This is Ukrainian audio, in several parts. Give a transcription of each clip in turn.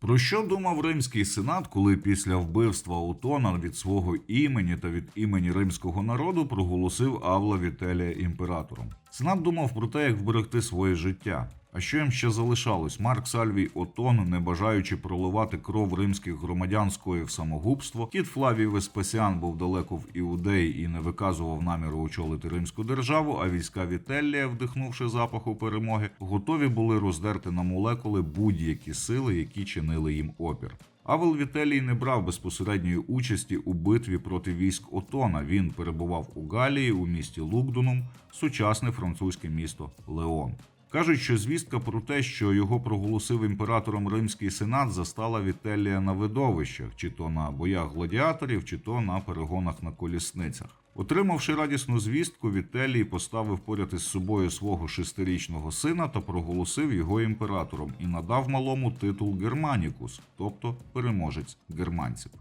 Про що думав римський сенат, коли після вбивства Утона від свого імені та від імені римського народу проголосив Авла Вітелія імператором? Сенат думав про те, як вберегти своє життя. А що їм ще залишалось? Марк Сальвій Отон, не бажаючи проливати кров римських громадян, скоїв самогубство. Кіт Флавій Веспасіан був далеко в Іудеї і не виказував наміру очолити римську державу. А війська Вітелія, вдихнувши запаху перемоги, готові були роздерти на молекули будь-які сили, які чинили їм опір. Авел Вітелій не брав безпосередньої участі у битві проти військ Отона. Він перебував у Галії у місті Лукдунум, сучасне французьке місто Леон. Кажуть, що звістка про те, що його проголосив імператором Римський сенат, застала Вітелія на видовищах, чи то на боях гладіаторів, чи то на перегонах на колісницях. Отримавши радісну звістку, Вітелій поставив поряд із собою свого шестирічного сина та проголосив його імператором і надав малому титул Германікус, тобто переможець германців.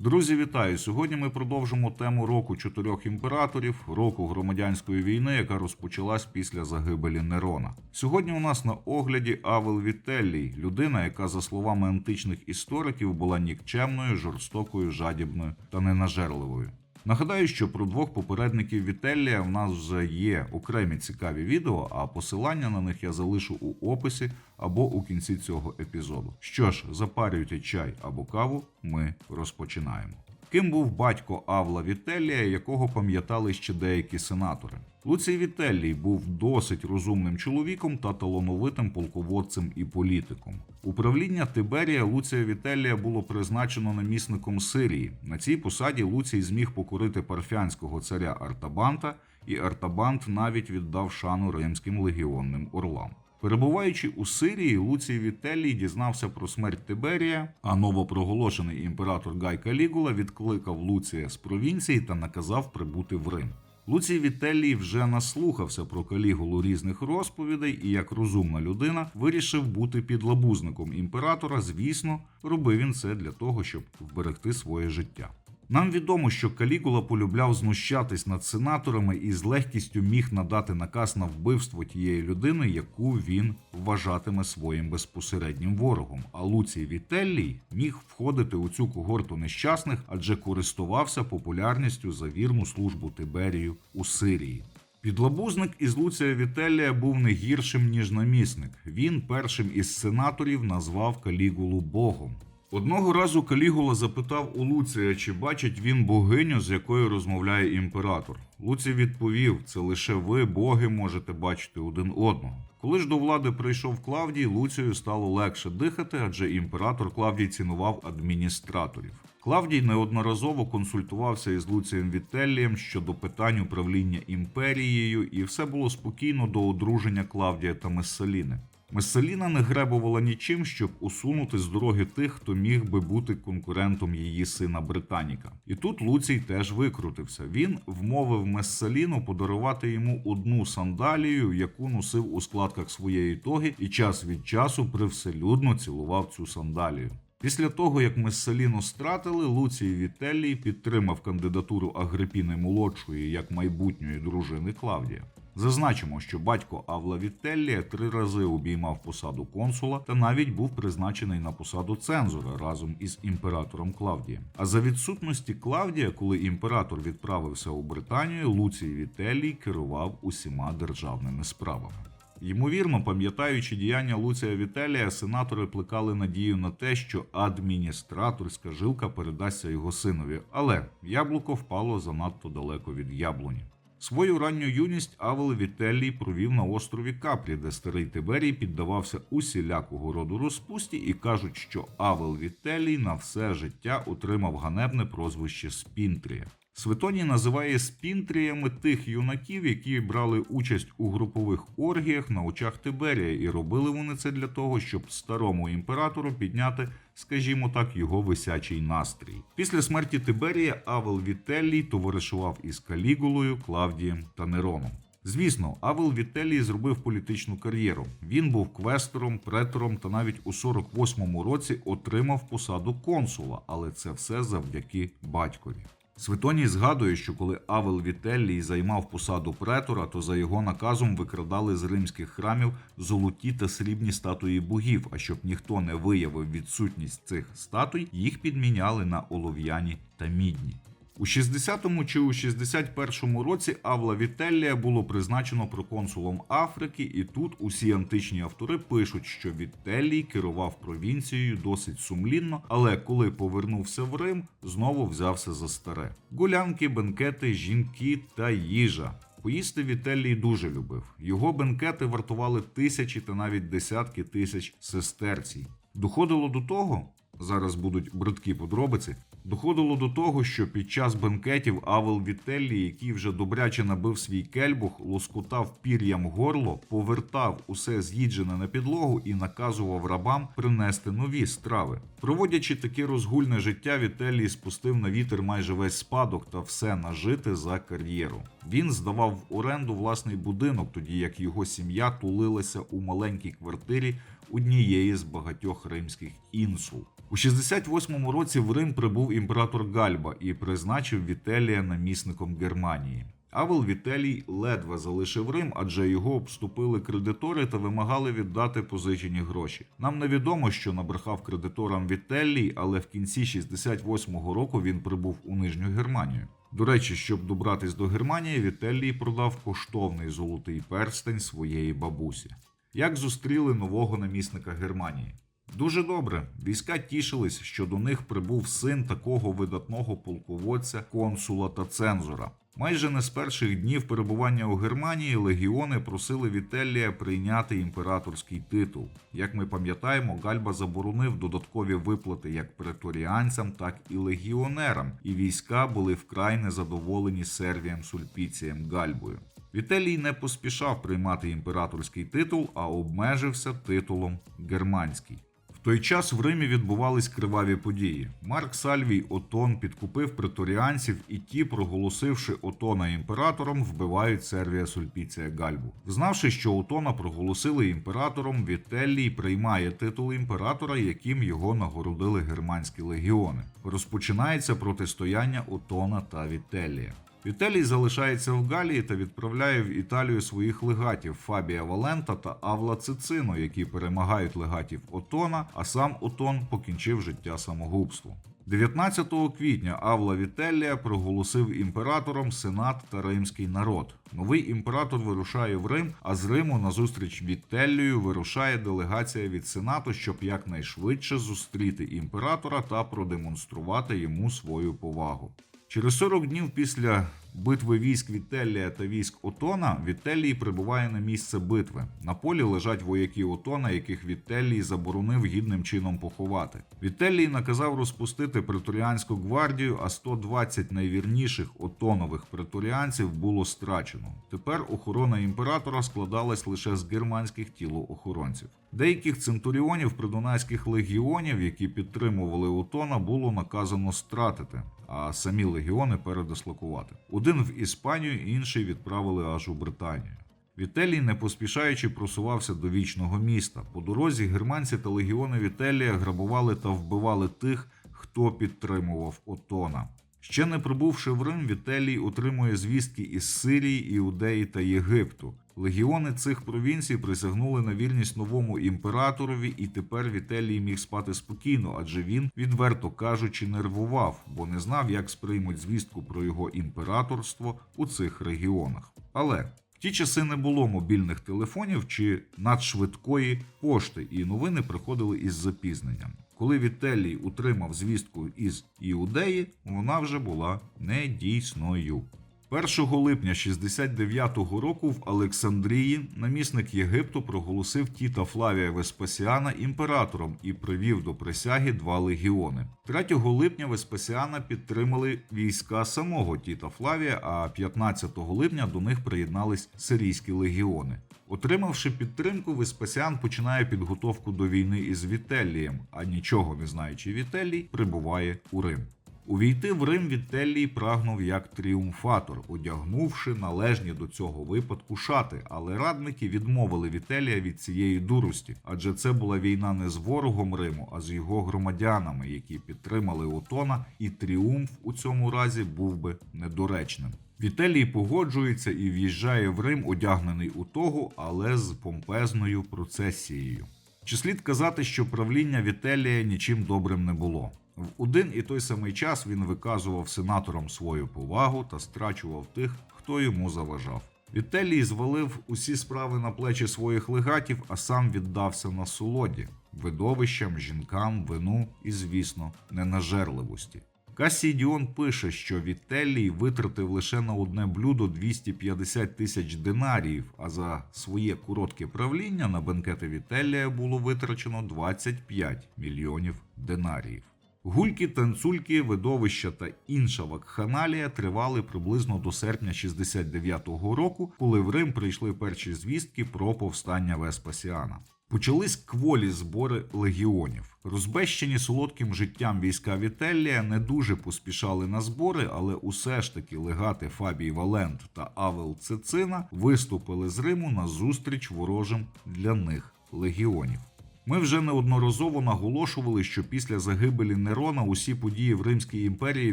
Друзі, вітаю! Сьогодні ми продовжимо тему року чотирьох імператорів, року громадянської війни, яка розпочалась після загибелі Нерона. Сьогодні у нас на огляді Авел Вітеллій, людина, яка, за словами античних істориків, була нікчемною, жорстокою, жадібною та ненажерливою. Нагадаю, що про двох попередників Вітеллія в нас вже є окремі цікаві відео, а посилання на них я залишу у описі або у кінці цього епізоду. Що ж, запарюйте чай або каву, ми розпочинаємо. Ким був батько Авла Вітелія, якого пам'ятали ще деякі сенатори? Луцій Вітелій був досить розумним чоловіком та талановитим полководцем і політиком. Управління Тиберія Луція Вітелія було призначено намісником Сирії. На цій посаді Луцій зміг покорити парфянського царя Артабанта, і Артабант навіть віддав шану римським легіонним орлам. Перебуваючи у Сирії, Луцій Вітелій дізнався про смерть Тиберія, а новопроголошений імператор Гай Калігула відкликав Луція з провінції та наказав прибути в Рим. Луцій Вітелій вже наслухався про Калігулу різних розповідей і, як розумна людина, вирішив бути підлабузником імператора. Звісно, робив він це для того, щоб вберегти своє життя. Нам відомо, що Калігула полюбляв знущатись над сенаторами і з легкістю міг надати наказ на вбивство тієї людини, яку він вважатиме своїм безпосереднім ворогом. А Луцій Вітеллій міг входити у цю когорту нещасних, адже користувався популярністю за вірну службу Тиберію у Сирії. Підлабузник із Луція Вітелія був не гіршим, ніж намісник. Він першим із сенаторів назвав Калігулу Богом. Одного разу Калігула запитав у Луція, чи бачить він богиню, з якою розмовляє імператор. Луцій відповів: це лише ви, боги, можете бачити один одного. Коли ж до влади прийшов Клавдій, Луцію стало легше дихати, адже імператор Клавдій цінував адміністраторів. Клавдій неодноразово консультувався із Луцієм Вітелієм щодо питань управління імперією, і все було спокійно до одруження Клавдія та Месаліни. Месаліна не гребувала нічим, щоб усунути з дороги тих, хто міг би бути конкурентом її сина Британіка. І тут Луцій теж викрутився. Він вмовив Месаліну подарувати йому одну сандалію, яку носив у складках своєї тоги, і час від часу привселюдно цілував цю сандалію. Після того, як Месаліну стратили, Луцій Вітелій підтримав кандидатуру Агрипіни молодшої як майбутньої дружини Клавдія. Зазначимо, що батько Авла Вітеллія три рази обіймав посаду консула та навіть був призначений на посаду цензора разом із імператором Клавдієм. А за відсутності Клавдія, коли імператор відправився у Британію, Луцій Вітелій керував усіма державними справами. Ймовірно, пам'ятаючи діяння Луція Вітелія, сенатори плекали надію на те, що адміністраторська жилка передасться його синові, але яблуко впало занадто далеко від яблуні. Свою ранню юність Авел Вітелій провів на острові Капрі, де старий Тиберій піддавався усілякого роду розпусті, і кажуть, що Авел Вітелій на все життя отримав ганебне прозвище Спінтрія. Светоній називає спінтріями тих юнаків, які брали участь у групових оргіях на очах Тиберія, і робили вони це для того, щоб старому імператору підняти, скажімо так, його висячий настрій. Після смерті Тиберія Авел Вітеллій товаришував із Калігулою, Клавдієм та Нероном. Звісно, Авел Вітелій зробив політичну кар'єру. Він був квестором, претором та навіть у 48-му році отримав посаду консула, але це все завдяки батькові. Светоній згадує, що коли Авел Вітеллій займав посаду претора, то за його наказом викрадали з римських храмів золоті та срібні статуї богів. А щоб ніхто не виявив відсутність цих статуй, їх підміняли на олов'яні та мідні. У 60-му чи у 61-му році Авла Вітеллія було призначено проконсулом Африки, і тут усі античні автори пишуть, що Вітеллій керував провінцією досить сумлінно, але коли повернувся в Рим, знову взявся за старе. Гулянки, бенкети, жінки та їжа. Поїсти Вітелій дуже любив. Його бенкети вартували тисячі та навіть десятки тисяч сестерцій. Доходило до того, зараз будуть бридкі подробиці. Доходило до того, що під час бенкетів Авел Вітеллі, який вже добряче набив свій кельбух, лоскутав пір'ям горло, повертав усе з'їджене на підлогу і наказував рабам принести нові страви. Проводячи таке розгульне життя, Вітелій спустив на вітер майже весь спадок та все нажити за кар'єру. Він здавав в оренду власний будинок, тоді як його сім'я тулилася у маленькій квартирі однієї з багатьох римських інсул. У 68-му році в Рим прибув імператор Гальба і призначив Вітелія намісником Германії. Авел Вітелій ледве залишив Рим, адже його обступили кредитори та вимагали віддати позичені гроші. Нам невідомо, що набрехав кредиторам Вітелій, але в кінці 68-го року він прибув у Нижню Германію. До речі, щоб добратись до Германії, Вітелій продав коштовний золотий перстень своєї бабусі. Як зустріли нового намісника Германії? Дуже добре. Війська тішились, що до них прибув син такого видатного полководця, консула та цензора. Майже не з перших днів перебування у Германії легіони просили Вітеллія прийняти імператорський титул. Як ми пам'ятаємо, Гальба заборонив додаткові виплати як преторіанцям, так і легіонерам, і війська були вкрай незадоволені Сервієм Сульпіцієм Гальбою. Вітелій не поспішав приймати імператорський титул, а обмежився титулом германський. В той час в Римі відбувались криваві події. Марк Сальвій Отон підкупив преторіанців, і ті, проголосивши Отона імператором, вбивають Сервія Сульпіція Гальбу. Знавши, що Отона проголосили імператором, Вітеллій приймає титул імператора, яким його нагородили германські легіони. Розпочинається протистояння Отона та Вітелія. Вітелій залишається в Галії та відправляє в Італію своїх легатів Фабія Валента та Авла Цицину, які перемагають легатів Отона, а сам Отон покінчив життя самогубством. 19 квітня Авла Вітелія проголосив імператором Сенат та римський народ. Новий імператор вирушає в Рим, а з Риму на зустріч Вітеллію вирушає делегація від Сенату, щоб якнайшвидше зустріти імператора та продемонструвати йому свою повагу. Через 40 днів після битви військ Вітелія та військ Отона Вітелій прибуває на місце битви. На полі лежать вояки Отона, яких Вітелій заборонив гідним чином поховати. Вітелій наказав розпустити преторіанську гвардію, а 120 найвірніших отонових преторіанців було страчено. Тепер охорона імператора складалась лише з германських тілоохоронців. Деяких центуріонів придунайських легіонів, які підтримували Отона, було наказано стратити, а самі легіони передислокувати. Один в Іспанію, інший відправили аж у Британію. Вітелій, не поспішаючи, просувався до вічного міста. По дорозі германці та легіони Вітелія грабували та вбивали тих, хто підтримував Отона. Ще не прибувши в Рим, Вітелій отримує звістки із Сирії, Іудеї та Єгипту. Легіони цих провінцій присягнули на вірність новому імператорові, і тепер Вітелій міг спати спокійно, адже він, відверто кажучи, нервував, бо не знав, як сприймуть звістку про його імператорство у цих регіонах. Але в ті часи не було мобільних телефонів чи надшвидкої пошти, і новини приходили із запізненням. Коли Вітелій утримав звістку із Іудеї, вона вже була недійсною. 1 липня 69-го року в Олександрії намісник Єгипту проголосив Тіта Флавія Веспасіана імператором і привів до присяги два легіони. 3 липня Веспасіана підтримали війська самого Тіта Флавія, а 15 липня до них приєднались сирійські легіони. Отримавши підтримку, Веспасіан починає підготовку до війни із Вітелієм, а нічого не знаючи Вітелій, прибуває у Рим. Увійти в Рим Вітелій прагнув як тріумфатор, одягнувши належні до цього випадку шати, але радники відмовили Вітелія від цієї дурості, адже це була війна не з ворогом Риму, а з його громадянами, які підтримали Отона, і тріумф у цьому разі був би недоречним. Вітелій погоджується і в'їжджає в Рим, одягнений у того, але з помпезною процесією. Чи слід казати, що правління Вітелія нічим добрим не було? В один і той самий час він виказував сенаторам свою повагу та страчував тих, хто йому заважав. Вітелій звалив усі справи на плечі своїх легатів, а сам віддався на солоді, видовищам, жінкам, вину і, звісно, ненажерливості. Касій Діон пише, що Вітелій витратив лише на одне блюдо 250 тисяч динаріїв, а за своє коротке правління на бенкети Вітелія було витрачено 25 мільйонів динаріїв. Гульки, танцульки, видовища та інша вакханалія тривали приблизно до серпня 69-го року, коли в Рим прийшли перші звістки про повстання Веспасіана. Почались кволі збори легіонів. Розбещені солодким життям війська Вітеллія не дуже поспішали на збори, але усе ж таки легати Фабій Валент та Авел Цицина виступили з Риму на зустріч ворожим для них легіонів. Ми вже неодноразово наголошували, що після загибелі Нерона усі події в Римській імперії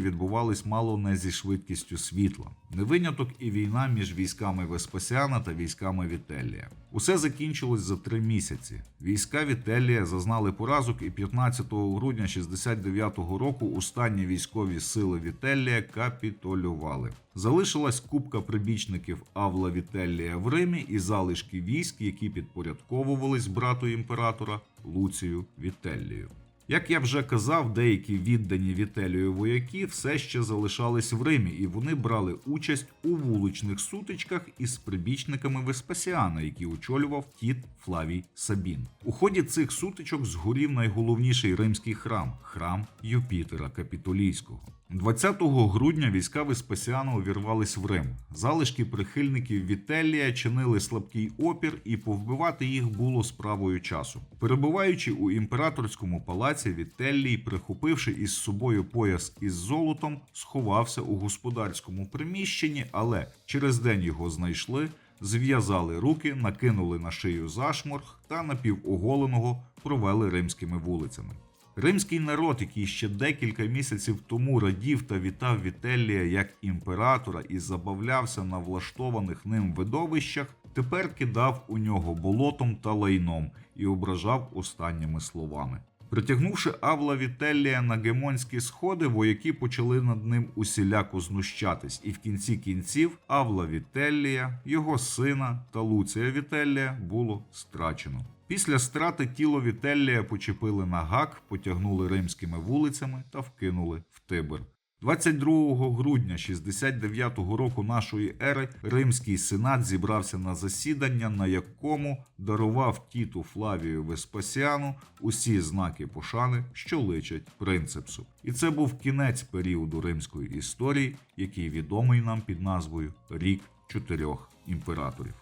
відбувались мало не зі швидкістю світла. Не виняток і війна між військами Веспасіана та військами Вітелія. Усе закінчилось за три місяці. Війська Вітелія зазнали поразок, і 15 грудня 69-го року останні військові сили Вітелія капітулювали. Залишилась купка прибічників Авла Вітелія в Римі і залишки військ, які підпорядковувались брату імператора Луцію Вітелію. Як я вже казав, деякі віддані Вітелію вояки все ще залишались в Римі, і вони брали участь у вуличних сутичках із прибічниками Веспасіана, які очолював тіт Флавій Сабін. У ході цих сутичок згорів найголовніший римський храм храм Юпітера Капітолійського. 20 грудня війська Веспасіана увірвались в Рим. Залишки прихильників Вітелія чинили слабкий опір, і повбивати їх було справою часу. Перебуваючи у імператорському палаці, Вітелій, прихопивши із собою пояс із золотом, сховався у господарському приміщенні, але через день його знайшли. Зв'язали руки, накинули на шию зашморг та напівоголеного провели римськими вулицями. Римський народ, який ще декілька місяців тому радів та вітав Вітелія як імператора і забавлявся на влаштованих ним видовищах, тепер кидав у нього болотом та лайном і ображав останніми словами. Притягнувши Авла Вітелія на гемонські сходи, вояки почали над ним усіляко знущатись, і в кінці кінців Авла Вітелія, його сина та Луція Вітелія було страчено. Після страти тіло Вітелія почепили на гак, потягнули римськими вулицями та вкинули в Тибр. 22 грудня 69-го року нашої ери Римський сенат зібрався на засідання, на якому дарував Тіту Флавію Веспасіану усі знаки пошани, що личать принципсу. І це був кінець періоду римської історії, який відомий нам під назвою Рік чотирьох імператорів.